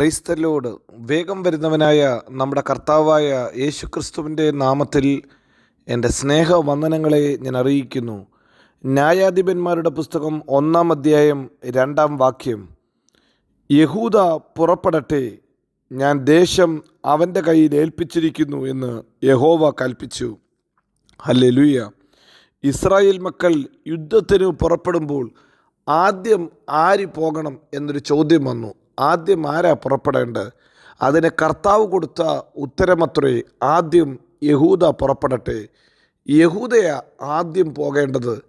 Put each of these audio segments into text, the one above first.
Praise the Lord വേഗം വരുന്നവനായ നമ്മുടെ കർത്താവായ യേശുക്രിസ്തുവിന്റെ നാമത്തിൽ എന്റെ സ്നേഹവന്ദനങ്ങളെ ഞാൻ അറിയിക്കുന്നു. ന്യായാധിപന്മാരുടെ പുസ്തകം ഒന്നാം അധ്യായം രണ്ടാം വാക്യം. യഹൂദ പുറപ്പെടട്ടെ ഞാൻ ദേശം അവന്റെ കയ്യിൽ ഏൽപ്പിച്ചിരിക്കുന്നു എന്ന് യഹോവ കൽപ്പിച്ചു. ഹല്ലേലൂയ. ഇസ്രായേൽ മക്കൾ യുദ്ധത്തിന് പുറപ്പെടുമ്പോൾ ആദ്യം ആര് പോകണം എന്നൊരു ചോദ്യം വന്നു. ആദ്യം ആരാ പുറപ്പെടേണ്ടത്? അതിന് കർത്താവ് കൊടുത്ത ഉത്തരമത്രേ ആദ്യം യഹൂദ പുറപ്പെടട്ടെ. യഹൂദയ ആദ്യം പോകേണ്ടത്.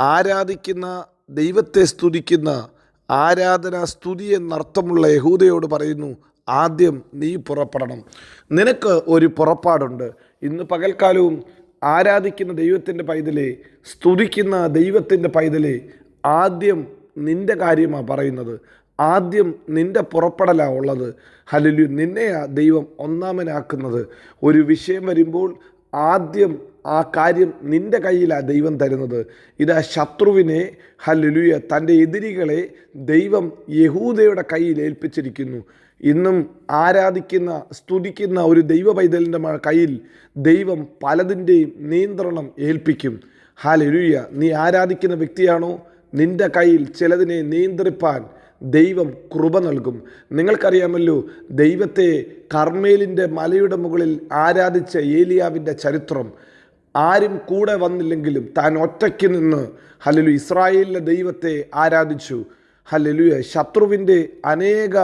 ആരാധിക്കുന്ന ദൈവത്തെ സ്തുതിക്കുന്ന ആരാധന സ്തുതി എന്നർത്ഥമുള്ള യഹൂദയോട് പറയുന്നു ആദ്യം നീ പുറപ്പെടണം. നിനക്ക് ഒരു പുറപ്പാടുണ്ട്. ഇന്ന് പകൽക്കാലവും ആരാധിക്കുന്ന ദൈവത്തിന്റെ പൈതലേ സ്തുതിക്കുന്ന ദൈവത്തിന്റെ പൈതലേ ആദ്യം നിന്റെ കാര്യമാണ് പറയുന്നത്. ആദ്യം നിന്റെ പുറപ്പെടലാണ് ഉള്ളത്. ഹലലു നിന്നെയാ ദൈവം ഒന്നാമനാക്കുന്നത്. ഒരു വിഷയം വരുമ്പോൾ ആദ്യം ആ കാര്യം നിന്റെ കയ്യിലാണ് ദൈവം തരുന്നത്. ഇതാ ശത്രുവിനെ ഹലലുയ തന്റെ എതിരികളെ ദൈവം യഹൂദയുടെ കയ്യിൽ ഏൽപ്പിച്ചിരിക്കുന്നു. ഇന്നും ആരാധിക്കുന്ന സ്തുതിക്കുന്ന ഒരു ദൈവ പൈതലിന്റെ കയ്യിൽ ദൈവം പലതിന്റെയും നിയന്ത്രണം ഏൽപ്പിക്കും. ഹാലലുയ നീ ആരാധിക്കുന്ന വ്യക്തിയാണോ? നിന്റെ കയ്യിൽ ചിലതിനെ നിയന്ത്രിപ്പാൻ ദൈവം കൃപ നൽകും. നിങ്ങൾക്കറിയാമല്ലോ ദൈവത്തെ കർമ്മേലിന്റെ മലയുടെ മുകളിൽ ആരാധിച്ച ഏലിയാവിന്റെ ചരിത്രം. ആരും കൂടെ വന്നില്ലെങ്കിലും താൻ ഒറ്റയ്ക്ക് നിന്ന് ഹലലു ഇസ്രായേലിലെ ദൈവത്തെ ആരാധിച്ചു. ഹലലുയ ശത്രുവിന്റെ അനേക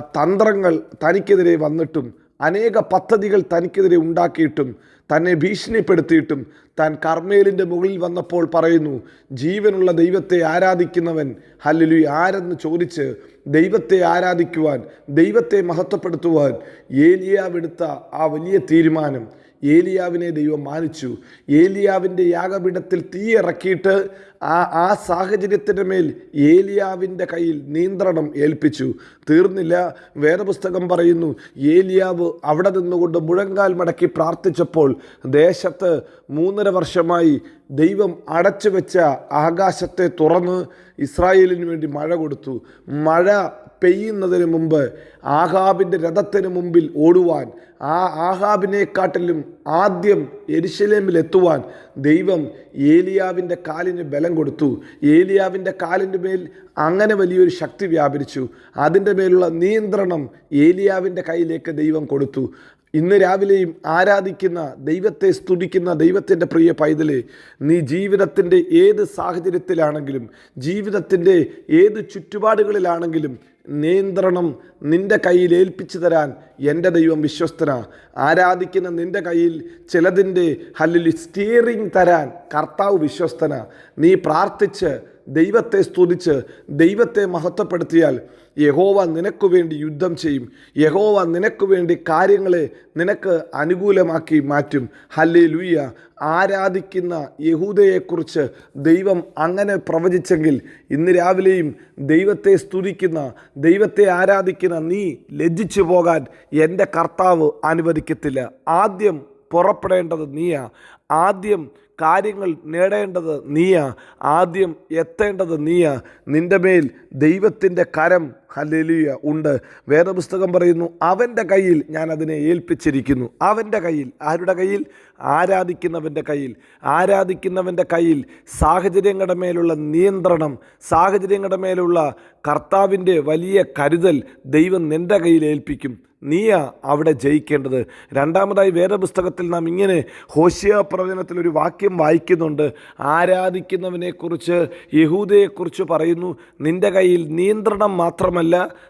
തന്ത്രങ്ങൾ തനിക്കെതിരെ വന്നിട്ടും അനേക പദ്ധതികൾ തനിക്കെതിരെ ഉണ്ടാക്കിയിട്ടും തന്നെ ഭീഷണിപ്പെടുത്തിയിട്ടും താൻ കർമ്മേലിന്റെ മുകളിൽ വന്നപ്പോൾ പറയുന്നു ജീവനുള്ള ദൈവത്തെ ആരാധിക്കുന്നവൻ ഹല്ലുലു ആരെന്ന് ചോദിച്ച് ദൈവത്തെ ആരാധിക്കുവാൻ ദൈവത്തെ മഹത്വപ്പെടുത്തുവാൻ ഏലിയാവെടുത്ത ആ വലിയ തീരുമാനം. ഏലിയാവിനെ ദൈവം മാനിച്ചു. ഏലിയാവിന്റെ യാഗപീഠത്തിൽ തീ ഇറക്കിയിട്ട് ആ ആ സാഹചര്യത്തിന്റെ മേൽ ഏലിയാവിന്റെ കയ്യിൽ നിയന്ത്രണം ഏൽപ്പിച്ചു. തീർന്നില്ല. വേദപുസ്തകം പറയുന്നു ഏലിയാവ് അവിടെ നിന്നുകൊണ്ട് മുഴങ്കാൽ മടക്കി പ്രാർത്ഥിച്ചപ്പോൾ ദേശത്ത് മൂന്നര വർഷമായി ദൈവം അടച്ചു വെച്ച ആകാശത്തെ തുറന്ന് ഇസ്രായേലിന് വേണ്ടി മഴ കൊടുത്തു. മഴ പെയ്യുന്നതിന് മുമ്പ് ആഹാബിന്റെ രഥത്തിന് മുമ്പിൽ ഓടുവാൻ ആ ആഹാബിനെക്കാട്ടിലും ആദ്യം എരിശലേമിൽ എത്തുവാൻ ദൈവം ഏലിയാവിന്റെ കാലിന് ബലം കൊടുത്തു. ഏലിയാവിന്റെ കാലിന്റെ മേൽ അങ്ങനെ വലിയൊരു ശക്തി വ്യാപരിച്ചു. അതിന്റെ മേലുള്ള നിയന്ത്രണം ഏലിയാവിന്റെ കയ്യിലേക്ക് ദൈവം കൊടുത്തു. ഇന്ന് രാവിലെയും ആരാധിക്കുന്ന ദൈവത്തെ സ്തുതിക്കുന്ന ദൈവത്തിന്റെ പ്രിയ പൈതലെ നീ ജീവിതത്തിന്റെ ഏത് സാഹചര്യത്തിലാണെങ്കിലും ജീവിതത്തിന്റെ ഏത് ചുറ്റുപാടുകളിലാണെങ്കിലും നിയന്ത്രണം നിന്റെ കയ്യിൽ ഏൽപ്പിച്ചു തരാൻ എന്റെ ദൈവം വിശ്വസ്തനാ. ആരാധിക്കുന്ന നിന്റെ കയ്യിൽ ചിലതിന്റെ ഹല്ലിൽ സ്റ്റിയറിംഗ് തരാൻ കർത്താവ് വിശ്വസ്തനാ. നീ പ്രാർത്ഥിച്ച് ദൈവത്തെ സ്തുതിച്ച് ദൈവത്തെ മഹത്വപ്പെടുത്തിയാൽ യഹോവ നിനക്ക് വേണ്ടി യുദ്ധം ചെയ്യും. യഹോവ നിനക്ക് വേണ്ടി കാര്യങ്ങളെ നിനക്ക് അനുകൂലമാക്കി മാറ്റും. ഹല്ലേ ലൂയ ആരാധിക്കുന്ന യഹൂദയെക്കുറിച്ച് ദൈവം അങ്ങനെ പ്രവചിച്ചെങ്കിൽ ഇന്ന് രാവിലെയും ദൈവത്തെ സ്തുതിക്കുന്ന ദൈവത്തെ ആരാധിക്കുന്ന നീ ലജ്ജിച്ചു പോകാൻ എന്റെ കർത്താവ് അനുവദിക്കത്തില്ല. ആദ്യം പുറപ്പെടേണ്ടത് നീയാ. ആദ്യം കാര്യങ്ങൾ നേടേണ്ടത് നീയാ. ആദ്യം എത്തേണ്ടത് നീയാ. നിന്റെ മേൽ ദൈവത്തിന്റെ കരം ഹല്ലേലൂയ ഉണ്ട്. വേദപുസ്തകം പറയുന്നു അവന്റെ കയ്യിൽ ഞാൻ അതിനെ ഏൽപ്പിച്ചിരിക്കുന്നു. അവന്റെ കയ്യിൽ ആരുടെ കയ്യിൽ? ആരാധിക്കുന്നവന്റെ കയ്യിൽ. ആരാധിക്കുന്നവന്റെ കയ്യിൽ സാഹചര്യങ്ങളുടെ മേലുള്ള നിയന്ത്രണം സാഹചര്യങ്ങളുടെ മേലുള്ള കർത്താവിന്റെ വലിയ കരുതൽ ദൈവം നിന്റെ കയ്യിൽ ഏൽപ്പിക്കും. നീയാ അവിടെ ജയിക്കേണ്ടത്. രണ്ടാമതായി വേദപുസ്തകത്തിൽ നാം ഇങ്ങനെ ഹോഷിയ പ്രവചനത്തിൽ ഒരു വാക്യം വായിക്കുന്നുണ്ട്. ആരാധിക്കുന്നവനെക്കുറിച്ച് യഹൂദയെക്കുറിച്ച് പറയുന്നു നിന്റെ കയ്യിൽ നിയന്ത്രണം മാത്രമല്ല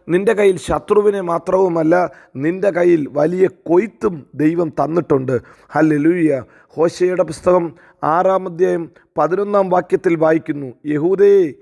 നിന്റെ കയ്യിൽ ശത്രുവിനെ മാത്രവുമല്ല നിന്റെ കയ്യിൽ വലിയ കൊയ്ത്തും ദൈവം തന്നിട്ടുണ്ട്. ഹല്ലേലൂയ ഹോശയുടെ പുസ്തകം ആറാം അധ്യായം പതിനൊന്നാം വാക്യത്തിൽ വായിക്കുന്നു. യഹൂദയെ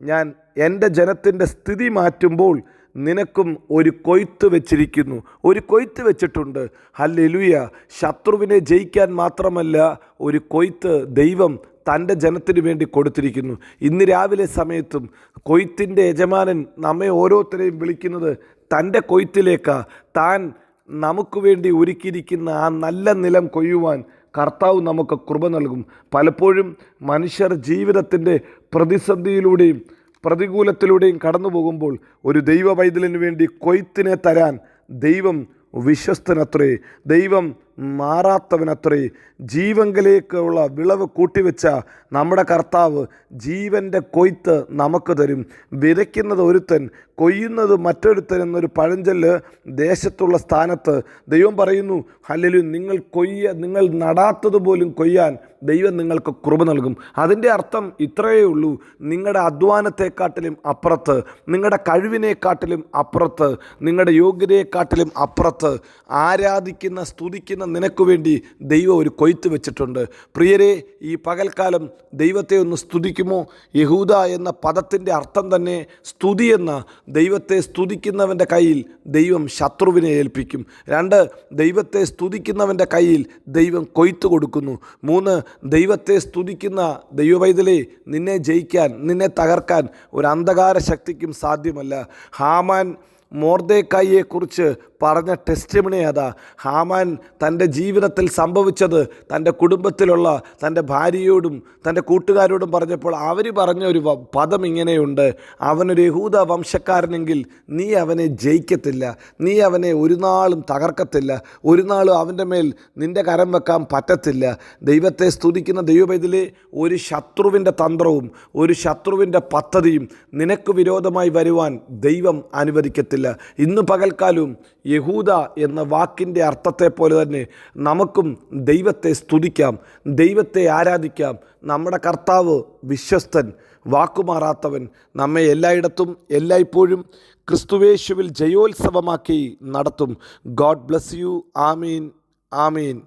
ഞാൻ എന്റെ ജനത്തിന്റെ സ്ഥിതി മാറ്റുമ്പോൾ നിനക്കും ഒരു കൊയ്ത്ത് വെച്ചിരിക്കുന്നു. ഒരു കൊയ്ത്ത് വെച്ചിട്ടുണ്ട്. ഹല്ലേലൂയ ശത്രുവിനെ ജയിക്കാൻ മാത്രമല്ല ഒരു കൊയ്ത്ത് ദൈവം തന്റെ ജനത്തിന് വേണ്ടി കൊടുത്തിരിക്കുന്നു. ഇന്ന് രാവിലെ സമയത്തും കൊയ്ത്തിന്റെ യജമാനൻ നമ്മെ ഓരോരുത്തരെയും വിളിക്കുന്നത് തന്റെ കൊയ്ത്തിലേക്കാ. താൻ നമുക്ക് വേണ്ടി ഒരുക്കിയിരിക്കുന്ന ആ നല്ല നിലം കൊയ്യുവാൻ കർത്താവ് നമുക്ക് കൃപ നൽകും. പലപ്പോഴും മനുഷ്യർ ജീവിതത്തിന്റെ പ്രതിസന്ധിയിലൂടെയും പ്രതികൂലത്തിലൂടെയും കടന്നു പോകുമ്പോൾ ഒരു ദൈവ വേണ്ടി കൊയ്ത്തിനെ തരാൻ ദൈവം വിശ്വസ്തനത്രേ. ദൈവം മാറാത്തവനത്രേ ജീവങ്കലേക്കുള്ള വിളവ് കൂട്ടിവെച്ച നമ്മുടെ കർത്താവ് ജീവന്റെ കൊയ്ത്ത് നമുക്ക് തരും. വിതയ്ക്കുന്നത് ഒരുത്തൻ കൊയ്യുന്നത് മറ്റൊരുത്തൻ എന്നൊരു പഴഞ്ചൊല്ല് ദേശത്തുള്ള സ്ഥാനത്ത് ദൈവം പറയുന്നു അല്ലെങ്കിൽ നിങ്ങൾ കൊയ്യ നിങ്ങൾ നടാത്തത് പോലും കൊയ്യാൻ ദൈവം നിങ്ങൾക്ക് കൃപ നൽകും. അതിന്റെ അർത്ഥം ഇത്രയേ ഉള്ളൂ. നിങ്ങളുടെ അധ്വാനത്തെക്കാട്ടിലും അപ്പുറത്ത് നിങ്ങളുടെ കഴിവിനെക്കാട്ടിലും അപ്പുറത്ത് നിങ്ങളുടെ യോഗ്യതയെക്കാട്ടിലും അപ്പുറത്ത് ആരാധിക്കുന്ന സ്തുതിക്കുന്ന നിനക്ക് വേണ്ടി ദൈവം ഒരു കൊയ്ത്ത് വെച്ചിട്ടുണ്ട്. പ്രിയരെ ഈ പകൽക്കാലം ദൈവത്തെ ഒന്ന് സ്തുതിക്കുമോ? യഹൂദ എന്ന പദത്തിന്റെ അർത്ഥം തന്നെ സ്തുതി എന്ന ദൈവത്തെ സ്തുതിക്കുന്നവന്റെ കയ്യിൽ ദൈവം ശത്രുവിനെ ഏൽപ്പിക്കും. രണ്ട് ദൈവത്തെ സ്തുതിക്കുന്നവന്റെ കയ്യിൽ ദൈവം കൊയ്ത്ത് കൊടുക്കുന്നു. മൂന്ന് ദൈവത്തെ സ്തുതിക്കുന്ന ദൈവവൈതലെ നിന്നെ ജയിക്കാൻ നിന്നെ തകർക്കാൻ ഒരു അന്ധകാര ശക്തിക്കും സാധ്യമല്ല. ഹാമാൻ മോർദേക്കായിയെക്കുറിച്ച് പറഞ്ഞ ടെസ്റ്റിമണി അതാ. ഹാമാൻ തന്റെ ജീവിതത്തിൽ സംഭവിച്ചത് തന്റെ കുടുംബത്തിലുള്ള തന്റെ ഭാര്യയോടും തന്റെ കൂട്ടുകാരോടും പറഞ്ഞപ്പോൾ അവർ പറഞ്ഞ ഒരു പദം ഇങ്ങനെയുണ്ട്. അവനൊരു യഹൂദ വംശക്കാരനെങ്കിൽ നീ അവനെ ജയിക്കത്തില്ല. നീ അവനെ ഒരു നാളും തകർക്കത്തില്ല. ഒരു നാളും അവന്റെ മേൽ നിന്റെ കരം വെക്കാൻ പറ്റത്തില്ല. ദൈവത്തെ സ്തുതിക്കുന്ന ദൈവപൈതലെ ഒരു ശത്രുവിന്റെ തന്ത്രവും ഒരു ശത്രുവിന്റെ പദ്ധതിയും നിനക്ക് വിരോധമായി വരുവാൻ ദൈവം അനുവദിക്കത്തില്ല. ഇന്ന് പകൽക്കാലവും യഹൂദ എന്ന വാക്കിന്റെ അർത്ഥത്തെ പോലെ തന്നെ നമുക്കും ദൈവത്തെ സ്തുതിക്കാം ദൈവത്തെ ആരാധിക്കാം. നമ്മുടെ കർത്താവ് വിശ്വസ്തൻ വാക്കുമാറാത്തവൻ നമ്മെ എല്ലായിടത്തും എല്ലായ്പ്പോഴും ക്രിസ്തുവേശുവിൽ ജയോത്സവമാക്കി നടത്തും. God bless you. Amin. Amin.